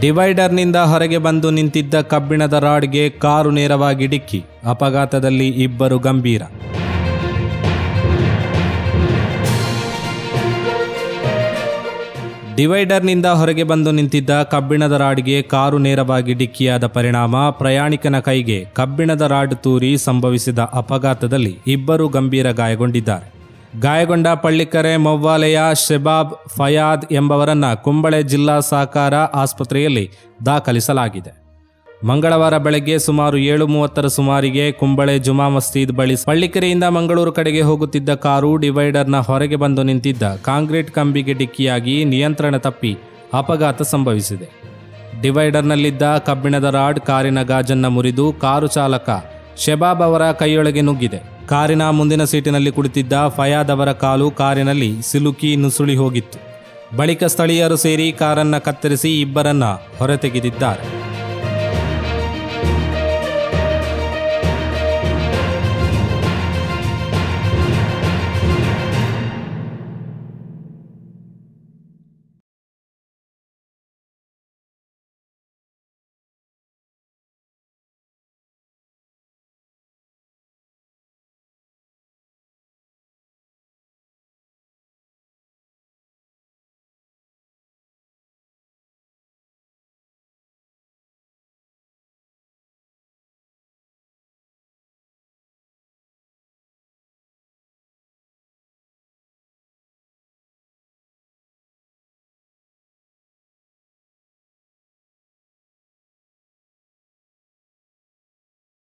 ಡಿವೈಡರ್ನಿಂದ ಹೊರಗೆ ಬಂದು ನಿಂತಿದ್ದ ಕಬ್ಬಿಣದ ರಾಡ್ಗೆ ಕಾರು ನೇರವಾಗಿ ಡಿಕ್ಕಿ. ಅಪಘಾತದಲ್ಲಿ ಇಬ್ಬರು ಗಂಭೀರ. ಡಿವೈಡರ್ನಿಂದ ಹೊರಗೆ ಬಂದು ನಿಂತಿದ್ದ ಕಬ್ಬಿಣದ ರಾಡ್ಗೆ ಕಾರು ನೇರವಾಗಿ ಡಿಕ್ಕಿಯಾದ ಪರಿಣಾಮ ಪ್ರಯಾಣಿಕನ ಕೈಗೆ ಕಬ್ಬಿಣದ ರಾಡ್ ತೂರಿ ಸಂಭವಿಸಿದ ಅಪಘಾತದಲ್ಲಿ ಇಬ್ಬರು ಗಂಭೀರ ಗಾಯಗೊಂಡಿದ್ದಾರೆ. ಗಾಯಗೊಂಡ ಪಳ್ಳಿಕರೆ ಮೊವ್ವಾಲೆಯ ಶೆಬಾಬ್ ಫಯಾದ್ ಎಂಬವರನ್ನ ಕುಂಬಳೆ ಜಿಲ್ಲಾ ಸಹಕಾರ ಆಸ್ಪತ್ರೆಯಲ್ಲಿ ದಾಖಲಿಸಲಾಗಿದೆ. ಮಂಗಳವಾರ ಬೆಳಗ್ಗೆ ಸುಮಾರು ಏಳು ಮೂವತ್ತರ ಸುಮಾರಿಗೆ ಕುಂಬಳೆ ಜುಮಾ ಮಸ್ತೀದ್ ಬಳಿ ಪಳ್ಳಿಕೆರೆಯಿಂದ ಮಂಗಳೂರು ಕಡೆಗೆ ಹೋಗುತ್ತಿದ್ದ ಕಾರು ಡಿವೈಡರ್ನ ಹೊರಗೆ ಬಂದು ನಿಂತಿದ್ದ ಕಾಂಕ್ರೀಟ್ ಕಂಬಿಗೆ ಡಿಕ್ಕಿಯಾಗಿ ನಿಯಂತ್ರಣ ತಪ್ಪಿ ಅಪಘಾತ ಸಂಭವಿಸಿದೆ. ಡಿವೈಡರ್ನಲ್ಲಿದ್ದ ಕಬ್ಬಿಣದ ರಾಡ್ ಕಾರಿನ ಗಾಜನ್ನ ಮುರಿದು ಕಾರು ಚಾಲಕ ಶೆಬಾಬ್ ಅವರ ಕೈಯೊಳಗೆ ನುಗ್ಗಿದೆ. ಕಾರಿನ ಮುಂದಿನ ಸೀಟಿನಲ್ಲಿ ಕುಳಿತಿದ್ದ ಫಯಾದ್ ಅವರ ಕಾಲು ಕಾರಿನಲ್ಲಿ ಸಿಲುಕಿ ನುಸುಳಿ ಹೋಗಿತ್ತು. ಬಳಿಕ ಸ್ಥಳೀಯರು ಸೇರಿ ಕಾರನ್ನ ಕತ್ತರಿಸಿ ಇಬ್ಬರನ್ನ ಹೊರತೆಗೆದಿದ್ದಾರೆ.